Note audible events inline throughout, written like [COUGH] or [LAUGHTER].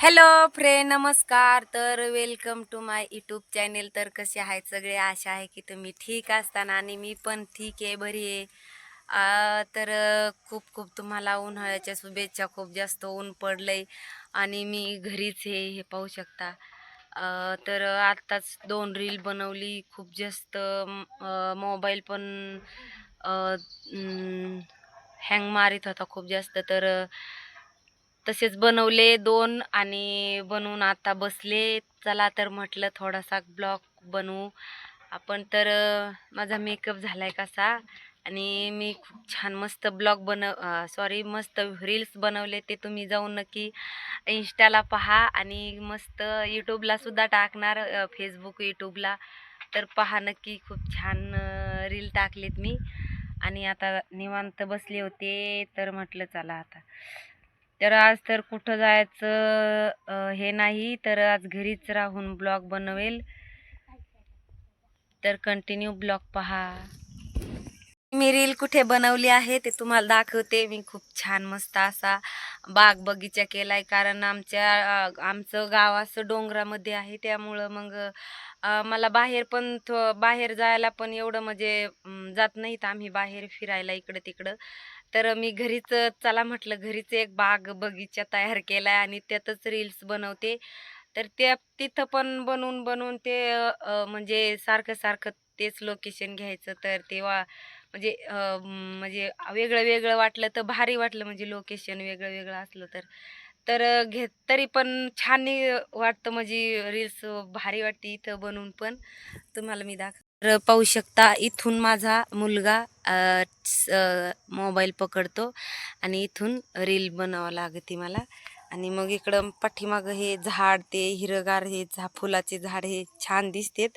Hello friend नमस्कार. तर welcome to my YouTube channel. तर कसे आहेत सगळे? आशा आहे की तुम्ही ठीक असताना आणि मी पण ठीक आहे बरी आहे. तर खूप खूप तुम्हाला उन्हाळ्याच्या शुभेच्छा. खूप जास्त ऊन पडलंय आणि मी घरीच हे हे पाहू शकता. तर आत्ताच दोन रील बनवली. खूप जास्त मोबाईल पण हँग मारित होता खूप जास्त. तर तसेच बनवले दोन आणि बनवून आता बसले. चला तर म्हटलं थोडासा ब्लॉग बनवू. आपण तर माझा मेकअप झाला आहे कसा? आणि मी खूप छान मस्त ब्लॉग बनव सॉरी मस्त रील्स बनवले ते तुम्ही जाऊन नक्की इंस्टाला पहा. आणि मस्त यूट्यूबलासुद्धा टाकणार फेसबुक यूट्यूबला तर पहा नक्की खूप छान रील टाकलेत मी. आणि आता निवांत बसले होते. तर म्हटलं चला आता. तर आज तर कुठं जायचं हे नाही. तर आज घरीच राहून ब्लॉग बनवेल. तर कंटिन्यू ब्लॉग पहा. मी रील कुठे बनवली आहे ते तुम्हाला दाखवते. मी खूप छान मस्त असा बाग बगीचा केलाय. कारण आमच्या आमचं गाव असं डोंगरामध्ये आहे. त्यामुळं मग मला बाहेर पण थो बाहेर जायला पण एवढं म्हणजे जात नाहीत आम्ही बाहेर फिरायला इकडं तिकडं तर मी घरीच चला म्हटलं घरीच एक बाग बगीचा तयार केलाय आणि त्यातच रील्स बनवते. तर त्या तिथं पण बनवून बनवून ते म्हणजे सारखं सारखं तेच लोकेशन घ्यायचं. तर तेव्हा म्हणजे म्हणजे वेगळं वेगळं वाटलं तर भारी वाटलं म्हणजे लोकेशन वेगळं वेगळं असलं तर. तर घेत तरी पण छान वाटतं म्हणजे रील्स भारी वाटते इथं बनवून पण. तुम्हाला मी दाखव तर पाहू शकता इथून माझा मुलगा मोबाईल पकडतो आणि इथून रील बनावं लागते मला. आणि मग इकडं पाठीमागं हे झाड ते हिरगार हे झा फुलाचे झाड हे छान दिसतेत.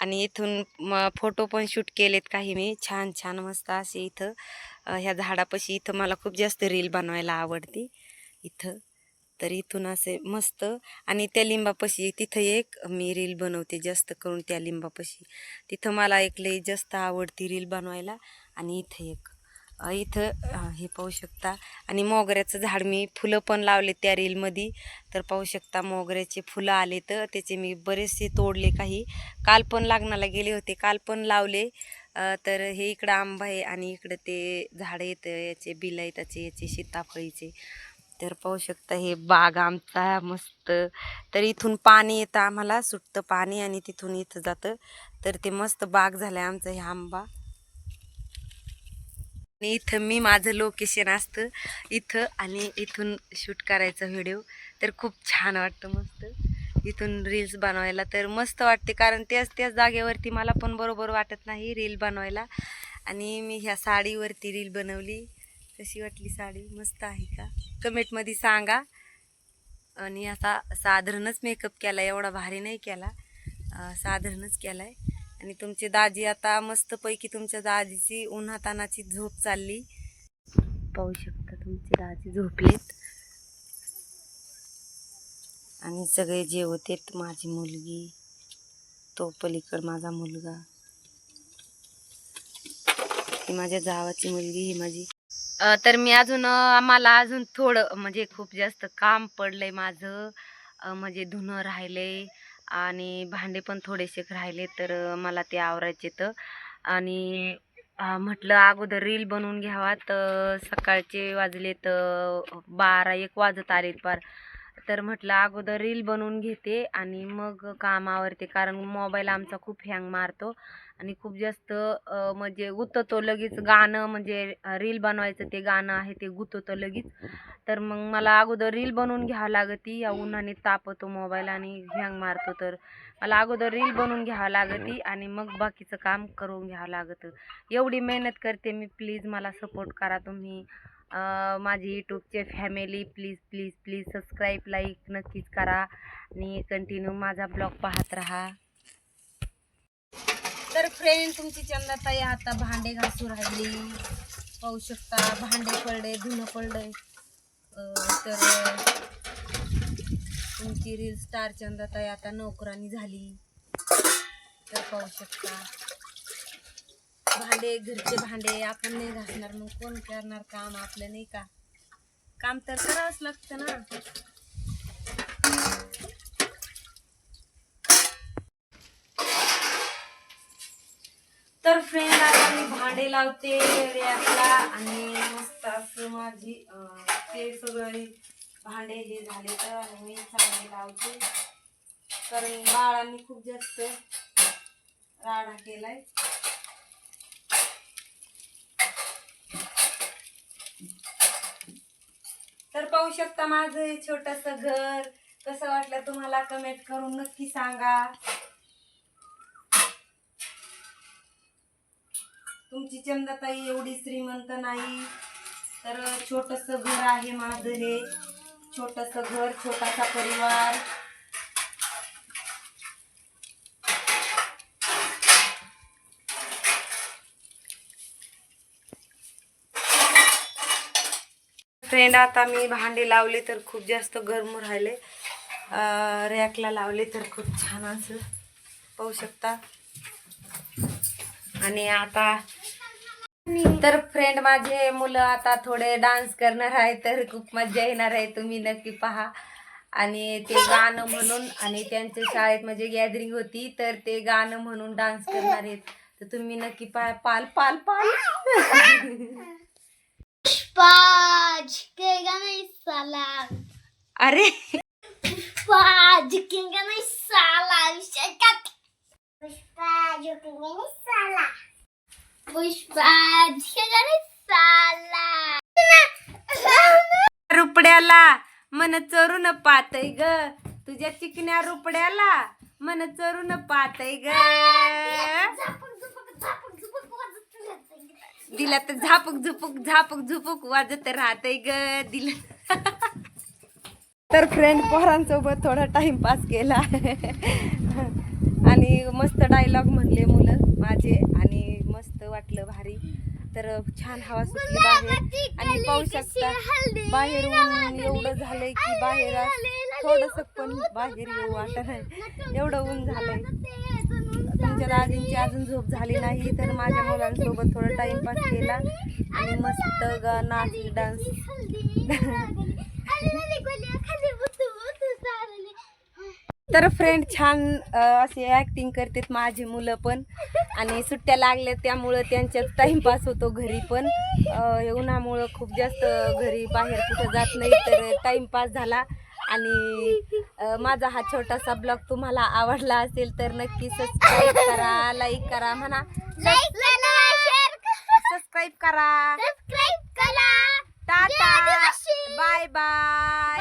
आणि इथून म फोटो पण शूट केलेत काही मी. छान छान मस्त असे इथं ह्या झाडापाशी इथं मला खूप जास्त रील बनवायला आवडते. इथं. तर इथून असे मस्त. आणि त्या लिंबापाशी तिथं एक मी रील बनवते जास्त करून त्या लिंबापाशी. तिथं मला एक लई जास्त आवडती रील बनवायला आणि इथं एक. इथं हे पाहू शकता. आणि मोगऱ्याचं झाड मी फुलं पण लावले त्या रीलमध्ये. तर पाहू शकता मोगऱ्याचे फुलं आले तर त्याचे मी बरेचसे तोडले काही. काल पण लागणाला गेले होते काल पण लावले. तर हे इकडं आंबा आहे आणि इकडं ते झाडं येतं याचे बिलं आहेत त्याचे याचे सीताफळीचे. तर पाहू शकता हे बाग आमचा मस्त. तर इथून पाणी येतं आम्हाला सुटतं पाणी आणि तिथून इथं जातं. तर ते मस्त बाग झालं आहे आमचं हे आंबा. आणि इथं मी माझं लोकेशन असतं इथं आणि इथून शूट करायचा व्हिडिओ तर खूप छान वाटतं मस्त. इथून रील्स बनवायला तर मस्त वाटते कारण त्याच त्याच जागेवरती मला पण बरोबर वाटत नाही रील बनवायला. आणि मी ह्या साडीवरती रील बनवली. कशी वाटली साडी? मस्त आहे का? कमेंटमध्ये सांगा. आणि असा साधारणच मेकअप केला एवढा भारी नाही केला. साधारणच साधारणच केलाय. आणि तुमची दाजी आता मस्तपैकी तुमच्या दाजीची उन्हातानाची झोप चालली. पाहू शकता तुमचे दाजी झोपलेत. आणि सगळे जेवतेत माझी मुलगी तो पलीकड माझा मुलगा. ही माझ्या जावाची मुलगी ही माझी तर मी अजून आम्हाला मला अजून थोडं म्हणजे खूप जास्त काम पडलंय माझं. म्हणजे धुणं राहिलंय आणि भांडे पण थोडेसे राहिले तर मला ते आवरायचे तर. आणि म्हटलं अगोदर रील बनवून घ्यावा तर सकाळचे वाजले तर बारा एक वाजत आले पार. तर म्हटलं अगोदर रील बनवून घेते आणि मग काम कारण मोबाईल आमचा खूप हँग मारतो आणि खूप जास्त म्हणजे गुततो लगेच गाणं म्हणजे रील बनवायचं ते गाणं आहे ते गुततो लगेच. तर मग मला अगोदर रील बनवून घ्यावं लागती या उन्हाने तापतो मोबाईल आणि हँग मारतो तर. मला अगोदर रील बनवून घ्यावं लागती आणि मग बाकीचं काम करून घ्यावं लागतं. एवढी मेहनत करते मी प्लीज मला सपोर्ट करा तुम्ही. माझी यूट्यूबचे family please please please subscribe like नक्कीच करा आणि कंटिन्यू माझा ब्लॉग पाहत राहा. तर फ्रेंड तुमची चंदाताई आता भांडे घासू राहिली. पाहू शकता भांडे पडले धुणं पडले. तर तुमची रील स्टार चंदाताई आता नोकरानी झाली. तर पाहू शकता. भांडे घरचे भांडे आपण नाही घासणार मग कोण करणार काम आपलं नाही का? काम तर करावंच लागतं ना. तर फ्रेंड आता मी भांडे लावते रॅपला आणि मस्त असं माझी ते सगळं भांडे हे झाले तर आणि मी चांगले लावते. कारण बाळांनी खूप जास्त राडा केलाय. तर पाहू शकता माझं हे छोटस घर. कसं वाटलं तुम्हाला कमेंट करून नक्की सांगा. तुमची चंदाताई एवढी श्रीमंत नाही. तर छोटस घर आहे माझं हे. छोटस घर छोटासा परिवार. फ्रेंड आता मी भांडे लावले तर खूप जास्त गरम राहिले. रॅकला लावले तर खूप छान असं. पाहू शकता. आणि आता तर फ्रेंड माझे मुलं आता थोडे डान्स करणार आहे तर खूप मजा येणार आहे. तुम्ही नक्की पहा. आणि ते गाणं म्हणून आणि त्यांच्या शाळेत म्हणजे गॅदरिंग होती तर ते गाणं म्हणून डान्स करणार आहेत. तर तुम्ही नक्की पहा. पाल पाल पाल. [LAUGHS] Pushpaj, que ganhei salário. अरे aqui. Pushpaj, que ganhei salário. Pushpaj, que ganhei salário. रुपड्याला मन चोरून पातय ग तुझ्या चिकन्या रुपड्याला मन चोरून पातय ग दिला तर झापक झुपूक झापक झुपूक वाजत राहतय ग दिला. तर फ्रेंड पोरांसोबत थोडा टाइमपास केला. आणि मस्त डायलॉग म्हणले मुलं माझे आणि मस्त वाटलं भारी. तर छान हवा सुटली बाहेर. आणि पाहू शकता बाहेर एवढं झालंय की बाहेर थोडस पण बाहेर येऊ वाटत नाही एवढं ऊन झालंय. तुमच्या दादींची अजून झोप झाली नाही तर माझ्या मुलांसोबत थोडं टाइमपास केला. आणि मस्त ग नाच डान्स. तर फ्रेंड छान असे ॲक्टिंग करतात माझी मुलं पण. आणि सुट्ट्या लागल्या त्यामुळं त्यांच्यात टाइमपास होतो घरी पण. उन्हामुळं खूप जास्त घरी बाहेर कुठं जात नाही तर टाइमपास झाला. आणि माझा हा छोटासा ब्लॉग तुम्हाला आवडला असेल तर नक्की सबस्क्राईब [LAUGHS] करा लाईक करा म्हणा. सबस्क्राईब करा टाटा. Bye bye